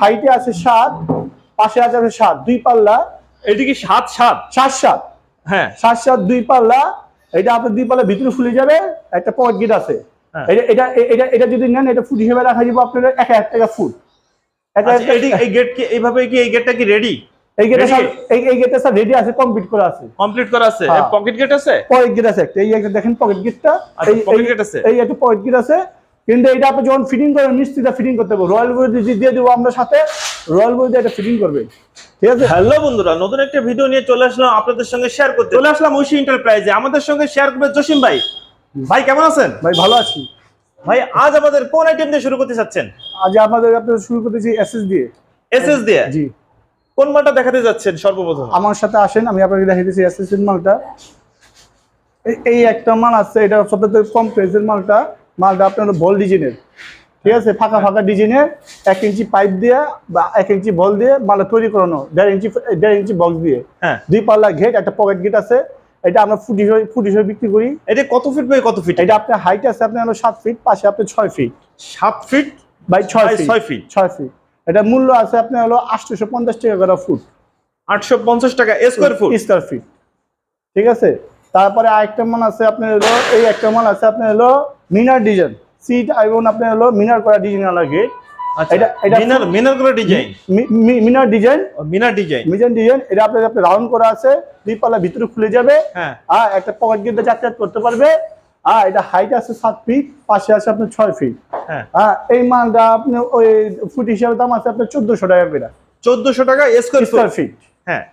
হাইটে আছে সাত পাশে আছে আছে সাত দুই পাল্লা। এটি কি সাত সাত? সাত সাত। হ্যাঁ। সাত সাত দুই পাল্লা। এটা আপনার দুই পাল্লা ভিতরে ফুলে যাবে একটা পকেট গেট আছে। হ্যাঁ। এটা এটা এটা এটা যদি নেন এটা ফুট হিসেবে রাখা যাবে আপনার এক হাজার টাকা ফুট। এক হাজার এটি এই গেট কি এইভাবে কি এই গেটটা কি রেডি এই গেটে এই এই গেটে স্যার রেডি আছে কমপ্লিট করা আছে। কমপ্লিট করা আছে। হ্যাঁ। পকেট গেট আছে? পকেট গেট আছে একটা। এই একটা দেখেন পকেট গেটটা আচ্ছা, এই এই- আছে? এই একটা পকেট গেট আছে। কিন্তু এটা আপনি যখন ফিটিং করেন মিস্ত্রিটা ফিটিং করতে হবে। রয়্যাল বই দিয়ে দেবো আমরা সাথে। রয়্যাল দিয়ে এটা ফিটিং করবে। ঠিক আছে? হ্যালো বন্ধুরা নতুন একটা ভিডিও নিয়ে চলে আসলাম আপনাদের সঙ্গে শেয়ার করতে। চলে আসলাম ঐশী এন্টারপ্রাইজে আমাদের সঙ্গে শেয়ার করবে জসিম ভাই। ভাই কেমন আছেন? ভাই ভালো আছি। ভাই আজ আমাদের কোন আইটেম দিয়ে শুরু করতে চাচ্ছেন? আজ আমাদের আপনাদের শুরু করতেছি এসএস দিয়ে। এসএস দিয়ে? জি। কোন মালটা দেখাতে যাচ্ছেন সর্বপ্রথম? আমার সাথে আসেন আমি আপনাকে দেখাইতেছি এসএস এর মালটা। এই- এই একটা মাল আছে এটা সবথেকে কম প্রাইসের মালটা। মালটা আপনার বল ডিজাইনের। ঠিক আছে? ফাঁকা ফাঁকা ডিজাইনের এক ইঞ্চি পাইপ দিয়ে বা এক ইঞ্চি বল দিয়ে মালটা তৈরি করানো দেড় ইঞ্চি দেড় ইঞ্চি বক্স দিয়ে। হ্যাঁ। দুই পাল্লা ঘেট একটা পকেট গেট আছে। এটা আমরা ফুট হিসেবে ফুট হিসেবে বিক্রি করি। এটা কত ফিট বাই কত ফিট এটা আপনার হাইট আছে আপনার হলো সাত ফিট পাশে আপনার ছয় ফিট সাত ফিট বাই ছয় ছয় ফিট ছয় ফিট এটা মূল্য আছে আপনার হলো আটশোশো পঞ্চাশ টাকা করে ফুট আটশো পঞ্চাশ টাকা স্কোয়ার ফুট স্কোয়ার ফিট ঠিক আছে? তারপরে আরেকটা মাল আছে আপনার হলো এই একটা মাল আছে আপনার হলো মিনার ডিজাইন সিট এবং আপনার হলো মিনার করা ডিজাইন লাগে এটা- এটা- মিনার মিনার করে ডিজাইন মিনার ডিজাইন মিনার ডিজাইন মিজান ডিজাইন এটা আপনার আপনার রাউন্ড করা আছে দুই পাল্লা ভিতরে খুলে যাবে। হ্যাঁ। আর একটা পকেট যাতায়াত করতে পারবে। আর এটা হাইট আছে সাত ফিট পাশে আছে আপনার ছয় ফিট হ্যাঁ। এই মালটা আপনি ওই ফুট হিসাবে দাম আছে আপনার চোদ্দশো টাকা করে। চোদ্দশো টাকা স্কোয়ার ফিট হ্যাঁ।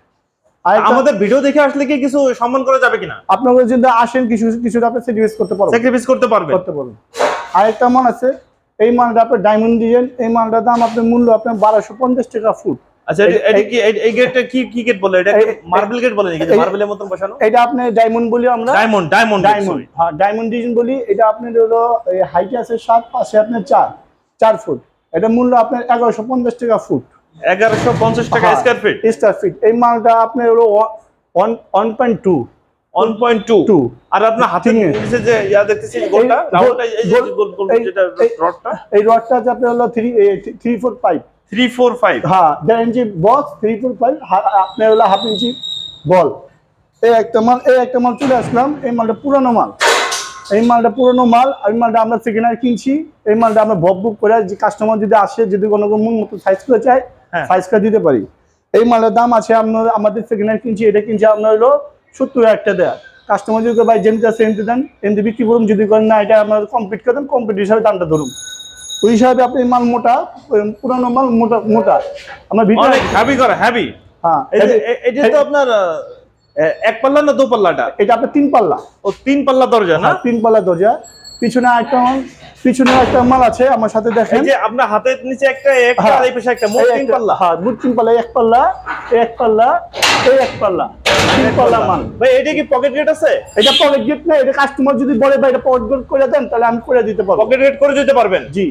আমাদের ভিডিও দেখে আসলে কি কিছু সম্মান করা যাবে কিনা? আপনারা যদি আসেন কিছু কিছু আপনি স্যাক্রিফাইস করতে পারবেন। স্যাক্রিফাইস করতে পারবেন। করতে পারবেন। আরেকটা মাল আছে এই মালটা আপনার ডায়মন্ড ডিজাইন এই মালটার দাম আপনার মূল্য আপনার বারোশো পঞ্চাশ টাকা ফুট আচ্ছা এটা- এটা কি এই- এই গেটটা কি কি গেট বলে? এটা মার্বেল গেট বলে নাকি? এই- মার্বেলের মতন বসানো? এটা আপনি ডায়মন্ড বলি আমরা। ডায়মন্ড ডায়মন্ড ডায়মন্ড হ্যাঁ ডায়মন্ড ডিজাইন বলি। এটা আপনার হলো হাইটে আছে সাত পাশে আপনার চার চার ফুট এটা মূল্য আপনার এগারোশো পঞ্চাশ টাকা ফুট এগারোশো পঞ্চাশ টাকা। স্কোয়ার ফিট ফিট এই মালটা আপনার হলো one point two one point two two আর আপনার হাতে। নিচে যে ইয়া দেখতেছি গোলটা যে রডটা। এই রডটা আপনার হলো three three four five three four five হ্যাঁ দেড় inch box three four five আপনার হলো হাফ ইঞ্চি বল এই একটা মাল এই একটা মাল চলে আসলাম। এই মালটা পুরানো মাল। এই মালটা পুরনো মাল। এই মালটা আমরা সেকেন্ড হ্যান্ড কিনছি। এই মালটা আমরা ভব বুক করে যে কাস্টমার যদি আসে যদি কোনো মন মতো সাইজ করে চায় হ্যাঁ। দিতে পারি। এই মালের দাম আছে আপনার আমাদের সেকেন্ড হ্যান্ড কিনছি এটা কিনছি আপনার হলো সত্তর হাজার টাকা দেয়া। কাস্টমার যদি ভাই যেমনি আছে এমনি দেন এমনি বিক্রি করুন। যদি করেন না এটা আপনার কমপ্লিট করেন কমপ্লিট হিসাবে দামটা ধরুন। ওই হিসাবে আপনি মাল মোটা পুরানো মাল মোটা মোটা। আমার ভিতরে হ্যাভি করা হ্যাভি হ্যাঁ এটা তো আপনার এক পাল্লা না দু পাল্লাটা? এটা আপনার তিন পাল্লা। ও তিন পাল্লা দরজা না? হ্যাঁ, তিন পাল্লা দরজা। পিছনে একটা পিছনে একটা মাল আছে আমার সাথে দেখেন। যে আপনার হাতের নিচে একটা একটা হ্যাঁ। আর এই পাশে একটা মোট পাল্লা। হ্যাঁ মোট পাল্লা এক পাল্লা এক পাল্লা এই এক পাল্লা তিন পাল্লা মাল। ভাই এটা কি পকেট গেট আছে? এটা পকেট গেট না এটা কাস্টমার যদি বলে ভাই এটা পকেট গেট করে দেন তাহলে আমি করে দিতে পারব। পকেট গেট করে দিতে পারবেন? জি।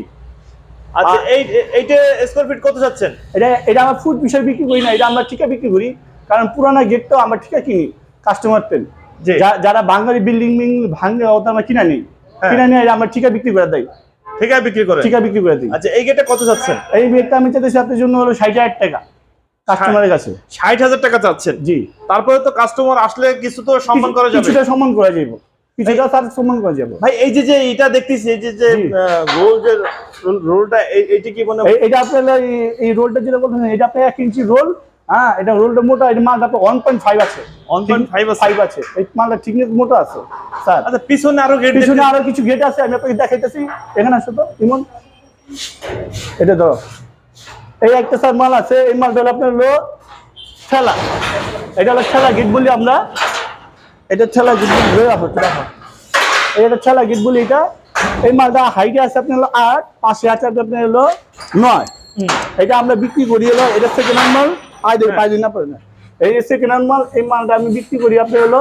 আচ্ছা এই এইটা স্কোয়ার ফিট কত যাচ্ছেন এটা এটা আমরা বিষয় বিক্রি করি না এটা আমরা ঠিকা বিক্রি করি। কারণ পুরানা গেট তো আমরা ঠিকা কিনি কাস্টমার। যারা বাঙালি বিল্ডিং ভাঙে ওটা আমরা কিনা নিই। কিনা নিয়ে আমরা ঠিকা বিক্রি করে দেয় ঠিক বিক্রি করে? ঠিকা বিক্রি করে দিই। আচ্ছা এই গেটে কত যাচ্ছেন? এই বেডটা আমি চাইতেছি আপনার জন্য হলো ষাট হাজার টাকা কাস্টমারের কাছে। ষাট হাজার টাকা চাচ্ছেন? জি। তারপরে তো কাস্টমার আসলে কিছু তো সম্মান করা যাবে। কিছুটা সম্মান করা যাবে কিছুটা তার সম্মান করা যাবে ভাই এই যে যে এটা দেখতেছি এই যে যে। রোল যে রোলটা এইটা কি মানে এটা আপনার এই- এই রোলটা যেটা বলছেন এটা আপনার এক ইঞ্চি রোল হ্যাঁ এটা রোলটা মোটা এটা মালটা ওয়ান পয়েন্ট ফাইভ আছে। 1.5 আছে। ফাইভ ফাইভ আছে। এই মালটা ঠিক মোটা আছে স্যার। আচ্ছা পিছনে আরও গেট পিছনে আরও কিছু গেট আছে আমি আপনাকে দেখাইতেছি। এখানে আসো তো ইমন। এটা ধরো। এই একটা স্যার মাল আছে। এই মালটা হলো আপনার হলো ঠেলা। এটা হলো ঠেলা গেট বলি আমরা। এটা ঠেলা গেট বলি ধরে রাখো একটু রাখো এটা ঠেলা গেট বলি এটা। এই মালটা হাইটে আছে আপনার হলো আট পাশে আছে আপনার হলো নয়। এটা আমরা বিক্রি করি হলো এটা সেকেন্ড হ্যান্ড মাল। আয় দিন না পারে না এই সেকেন্ড হ্যান্ড মাল এই মালটা আমি বিক্রি করি আপনার হলো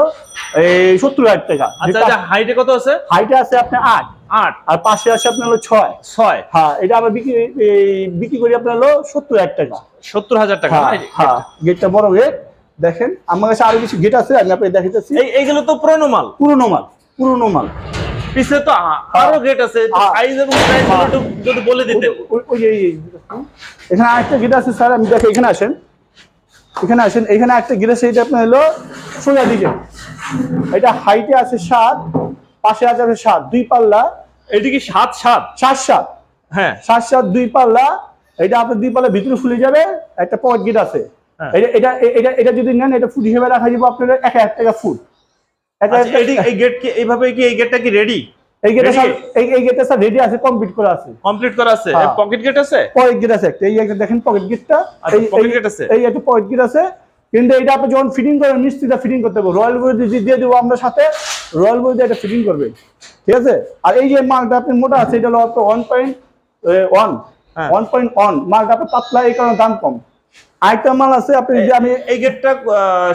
এই সত্তর হাজার টাকা। আচ্ছা হাইটে কত আছে? হাইটে আছে আপনার আট। আট। আর পাশে আছে আপনার হলো ছয়। ছয়। হ্যাঁ এটা আমরা বিক্রি এই বিক্রি করি আপনার হলো সত্তর হাজার টাকা। সত্তর হাজার টাকা হ্যাঁ হ্যাঁ গেটটা বড় গেট দেখেন আমার কাছে আরও কিছু গেট আছে আমি আপনাকে দেখাইতেছি। এই এইগুলো তো পুরনো মাল। পুরোনো মাল পুরোনো মাল। পিছে তো আ- আরও গেট আছে হ্যাঁ। সাইজ এবং প্রাইস যদি বলে দিতেন ওই- এখানে আরেকটা গিট আছে স্যার আমি দেখো এখানে আসেন। এখানে আসেন এখানে একটা আছে এটা আপনার হলো সোজা দিকে। এটা হাইটে আছে সাত পাশে আছে আপনার সাত দুই পাল্লা। এটি কি সাত সাত? সাত সাত। হ্যাঁ। সাত সাত দুই পাল্লা। এটা আপনার দুই পাল্লা ভিতরে ফুলে যাবে একটা পকেট গিট আছে। হ্যাঁ। এটা এটা এটা এটা যদি নেন এটা ফুট হিসেবে রাখা যাবে আপনার এক হাজার টাকা ফুট আচ্ছা, এটি এই গেট কি এইভাবে কি এই গেটটা কি রেডি এই গেটটা স্যার এই গেটটা স্যার রেডি আছে কমপ্লিট করা আছে। কমপ্লিট করা আছে। হ্যাঁ। পকেট গেট আছে? পকেট গিট আছে। এই একটা দেখেন পকেট গিটটা pocket gate আছে। এই একটা পকেট গিট আছে। কিন্তু এটা আপনি যখন ফিটিং করেন মিস্ত্রিটা ফিটিং করতে হবে। রয়্যাল বই দিয়ে দেবো আমরা সাথে। রয়্যাল বই দিয়ে এটা ফিটিং করবে ঠিক আছে? আর এই যে মালটা আপনি মোটা আছে এটা হলো আপনার ওয়ান পয়েন্ট ওয়ান হ্যাঁ। ওয়ান পয়েন্ট ওয়ান মালটা আপনার পাতলা এই কারণে দাম কম। আরেকটা মাল আছে আপনি যদি আমি এই গেটটা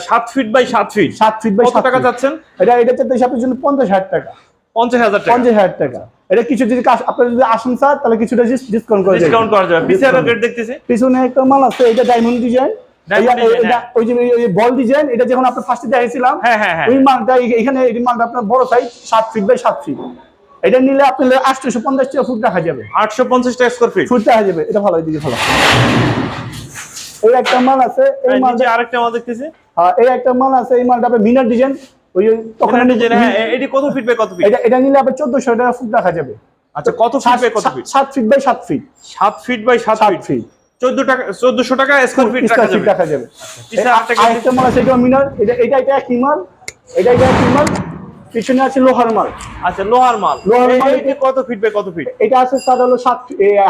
সাত ফিট বাই সাত ফিট সাত ফিট বাই কত টাকা যাচ্ছেন? এটা এটা চাইতে আপনার জন্য পঞ্চাশ হাজার টাকা। পঞ্চাশ হাজার পঞ্চাশ হাজার টাকা। এটা কিছু যদি কাজ- যদি আসেন স্যার তাহলে কিছুটা ডিসকাউন্ট করে ডিসকাউন্ট করা যাবে। পিছে গেট দেখতেছি। পিছনে একটা মাল আছে এটা ডায়মন্ড ডিজাইন Diamond design, হ্যাঁ। ওই যে বল ডিজাইন এটা যখন আপনি ফার্স্টে দেখাইছিলাম হ্যাঁ হ্যাঁ ওই মালটা এখানে এই মালটা আপনার বড় সাইজ সাত ফিট বাই সাত ফিট এটা নিলে আপনি পঞ্চাশ টাকা ফুট রাখা যাবে। আটশো পঞ্চাশ টাকা স্কোয়ার ফিট ফুট রাখা যাবে। এটা ভালো দিকে ভালো। এই একটা মাল আছে এই আরেকটা মাল দেখতেছি। হ্যাঁ, এই একটা মাল আছে এই মালটা আপনার মিনার ডিজাইন ওই তখন এটি কত ফিট বাই কত ফিট এটা এটা নিলে আবার চোদ্দশো টাকা ফুট রাখা যাবে। আচ্ছা কত ফিট বাই কত ফিট সাত ফিট বাই সাত ফিট সাত ফিট বাই সাত সাত ফিট ফিট চোদ্দ টাকা চোদ্দশো টাকা স্কোয়ার ফিট রাখা যাবে। রাখা যাবে। আরেকটা মাল আছে এটা মিনার এটা এটা এটা একই মাল। এটা এটা কি মাল। পিছনে আছে লোহার মাল। আচ্ছা লোহার মাল। লোহার মাল- কত ফিট বাই কত ফিট এটা আছে স্যার হলো সাত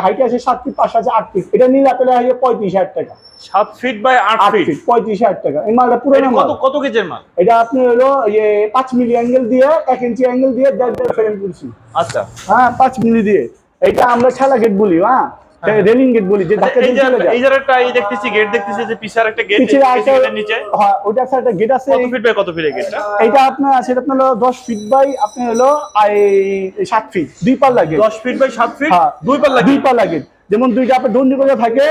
হাইটে আছে সাত ফিট পাশে আছে আট ফিট এটা নিলে আপনার হয় পঁয়ত্রিশ হাজার টাকা। সাত ফিট বাই আট ফিট পঁয়ত্রিশ হাজার টাকা। এই মালটা কত কত কেজির মাল? এটা আপনি হলো ইয়ে পাঁচ মিলি অ্যাঙ্গেল দিয়ে এক ইঞ্চি অ্যাঙ্গেল দিয়ে দেড় দেড় ফ্রেম করছি আচ্ছা। হ্যাঁ পাঁচ মিলি দিয়ে। এটা আমরা ছেলা গেট বলি হ্যাঁ। রেলিং গেট বলি যে ধাক্কা এই দিয়ে চলে যায় এই যে একটা এই দেখতেছি গেট দেখতেছি যে পিছার একটা গেট পিছে আছে নিচে। হ্যাঁ ওটা স্যার একটা গেট আছে। কত ফিট বাই কত ফিট গেটটা এটা আপনার আছে এটা আপনার হলো দশ ফিট বাই আপনি হলো এই সাত ফিট দুই পাল্লা গেট দশ ফিট বাই সাত ফিট হ্যাঁ। দুই পাল্লা দুই পাল্লা গেট যেমন দুইটা আপনার দন্ডি করে থাকে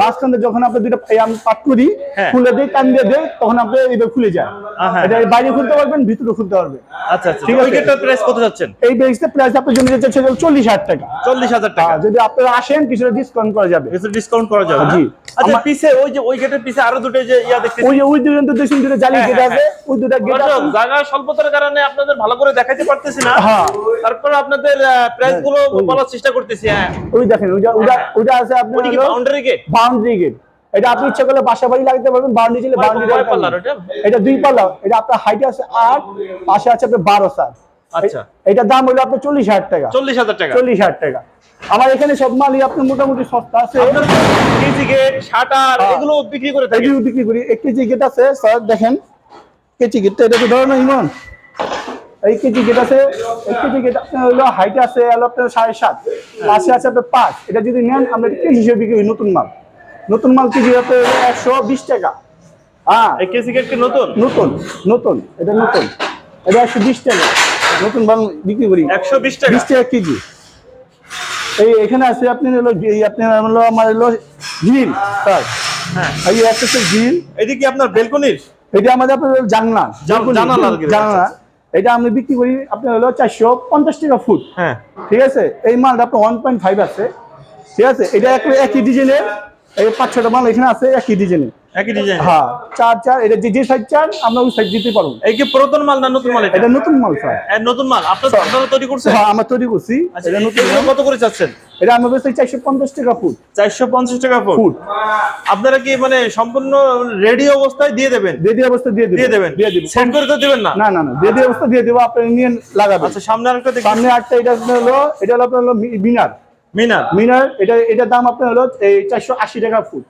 মাঝখানে যখন আপনি দুইটা আমি পাট করি হ্যাঁ। খুলে দিই টান দিয়ে দেয় তখন আপনি এটা খুলে যায়। হ্যাঁ, হ্যাঁ। এটা বাইরে খুলতে পারবেন ভিতরে খুলতে পারবেন। আচ্ছা আচ্ছা। ঠিক আছে। গেটটার প্রাইস কত যাচ্ছেন? এই বেসটা প্রাইস আপনার জন্য যেতে হচ্ছে চল্লিশ টাকা। চল্লিশ হাজার টাকা। যদি আপনারা আসেন কিছুটা ডিসকাউন্ট করা যাবে। কিছু ডিসকাউন্ট করা যাবে জি। জি। আচ্ছা পিছে ওই যে ওই গেটের পিছে আরও দুটো যে ইয়া দেখতেছি। ওই ওই দুজন তো দুটো জালি হ্যাঁ, গেট হ্যাঁ, আছে ওই দুটা গেট দর্শক, জায়গা স্বল্পতার কারণে আপনাদের ভালো করে পারতেছি না। হ্যাঁ। তারপর আপনাদের প্রাইসগুলো বলার চেষ্টা করতেছি হ্যাঁ। ওই দেখেন ওইটা আছে আপনার কি বাউন্ডারি গেট বাউন্ডারি গেট এটা আপনি ইচ্ছা করলে বাসা বাড়ি লাগাতে পারবেন বাউন্ডারি ছিল বাউন্ডারি এটা দুই পাল্লা এটা আপনার হাইট আছে আট পাশে আছে আপনার বারো আচ্ছা। এটার দাম হলো আপনার চল্লিশ হাজার টাকা। চল্লিশ হাজার টাকা। চল্লিশ হাজার টাকা। আমার এখানে সব মালই আপনার মোটামুটি সস্তা আছে। কেজি গেট শাটার হ্যাঁ। এগুলো বিক্রি করে থাকি বিক্রি করি। এক কেজি গেট আছে স্যার দেখেন। কেজি গেটটা এটা তো ধরো না ইমন। এই কেজি গেট আছে এক কেজি গেট আপনার হলো হাইট আছে হলো আপনার সাড়ে সাত পাশে আছে আপনার পাঁচ। এটা যদি নেন আমরা কেজি হিসেবে বিক্রি নতুন মাল। নতুন মাল কেজি আপনার একশো বিশ টাকা। হ্যাঁ। এই কেজি গেট কি নতুন? নতুন নতুন এটা নতুন। এটা একশো বিশ টাকা। নতুন মাল বিক্রি করি। একশো বিশ টাকা? বিশ টাকা কেজি। এই এখানে আছে আপনি হলো আপনার হলো আমার হলো গ্রিল স্যার। হ্যাঁ। এই একটা গ্রিল। আপনার বেলকনির? এটা আমাদের আপনার হলো জানলা। জান- জানালার জানলা। এটা আমি বিক্রি করি আপনার হলো চারশো পঞ্চাশ টাকা ফুট। হ্যাঁ। ঠিক আছে? এই মালটা আপনার ওয়ান পয়েন্ট ফাইভ আছে। ঠিক আছে? এটা এক- একই ডিজাইনের এই পাঁচ ছটা মাল এখানে আছে একই ডিজাইনের একই ডিজাইন হ্যাঁ চার চার এটা যে যে সাইজ চান আমরা ওই সাইজ দিতে পারব। এই কি পুরাতন মাল না নতুন মাল এটা? এটা নতুন মাল স্যার। এর নতুন মাল। আপনার আপনারা তৈরি করছেন? হ্যাঁ আমরা তৈরি করছি। এটা নতুন কত করে চাচ্ছেন? এটা আমরা বেশি চারশো পঞ্চাশ টাকা ফুট। চারশো পঞ্চাশ টাকা ফুট? ফুট। আপনারা কি মানে সম্পূর্ণ রেডি অবস্থায় দিয়ে দেবেন? রেডি দিয়ে দিবেন। দিয়ে দেবেন? দিয়ে দিবেন। সেন্ড করে তো দিবেন না? না না না রেডি অবস্থা দিয়ে দেবো আপনি নিয়ে লাগাবেন। আচ্ছা সামনে আরেকটা সামনে আটটা এটা আপনার হলো এটা হলো আপনার হলো মিনার। মিনার? মিনার এটা এটার দাম আপনার হলো এই চারশো আশি টাকা ফুট।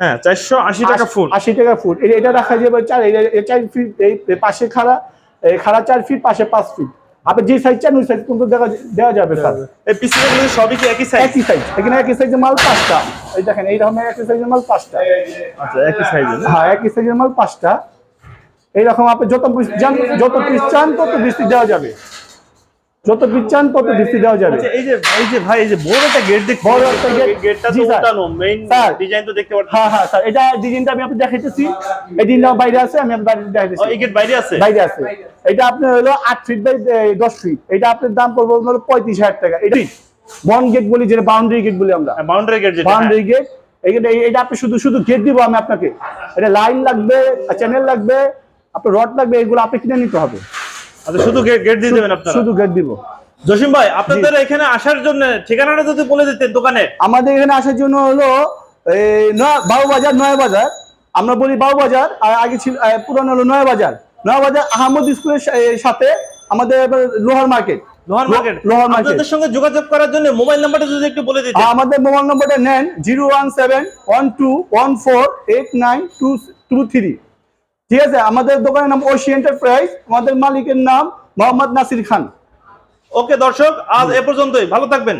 হ্যাঁ চারশো আশি টাকা ফুট আশি টাকা ফুট এটা রাখা যাবে চার এই- এই চার ফিট এই পাশে খাড়া এই খাড়া চার ফিট পাশে ফিট আপনি যে সাইজ চান ওই সাইজ কিন্তু দেওয়া দেওয়া যাবে স্যার এই পিছনে গুলো সবই কি একই সাইজ একই সাইজ এখানে একই সাইজের মাল পাঁচটা। এই দেখেন এই রকমের একই সাইজের মাল পাঁচটা। আচ্ছা একই সাইজ হ্যাঁ একই সাইজের মাল পাঁচটা। এইরকম আপনি যত যত পিস চান তত বৃষ্টি দেওয়া যাবে। যত পিস চান তত ডিসি দেওয়া যাবে। আচ্ছা এই যে এই যে ভাই এই যে বড় একটা গেট দেখছি। বড় একটা gate। গেটটা তো। উঠানো মেইন ডিজাইন তো দেখতে পাচ্ছি। হ্যাঁ হ্যাঁ স্যার। এটা ডিজাইনটা আমি আপনাকে দেখাইতেছি। এই ডিজাইনটা বাইরে আছে আমি আপনার বাইরে ও, দেখাইতেছি এই গেট বাইরে আছে? বাইরে আছে। এটা আপনার হলো আট ফিট বাই দশ ফিট এটা আপনার দাম পড়বে হলো পঁয়ত্রিশ হাজার টাকা। এটা বন গেট বলি যেটা বাউন্ডারি গেট বলি আমরা। বাউন্ডারি গেট যেটা বাউন্ডারি গেট এইটা এটা আপনি শুধু শুধু গেট দিব আমি আপনাকে। এটা লাইন লাগবে চ্যানেল লাগবে আপনার রড লাগবে এগুলো আপনি কিনে নিতে হবে। আচ্ছা শুধু গেট গেট দিয়ে দেবেন আপনারা? শুধু গেট দিব। জসিম ভাই আপনাদের এখানে আসার জন্য ঠিকানাটা যদি বলে দিতেন দোকানে। আমাদের এখানে আসার জন্য হলো এই বাজার নয় বাজার আমরা বলি বাবু বাজার আর আগে ছিল পুরানো হলো নয় বাজার নয় বাজার আহমদ স্কুলের সাথে আমাদের লোহার মার্কেট। লোহার মার্কেট? লোহার মার্কেট। আপনাদের সঙ্গে যোগাযোগ করার জন্য মোবাইল নাম্বারটা যদি একটু বলে দিতেন। আমাদের মোবাইল নম্বরটা নেন zero one seven one two one four eight nine two two three. ঠিক আছে, আমাদের দোকানের নাম ওশি এন্টারপ্রাইজ আমাদের মালিকের নাম মোহাম্মদ নাসির খান। ওকে দর্শক, আজ এ পর্যন্তই। ভালো থাকবেন।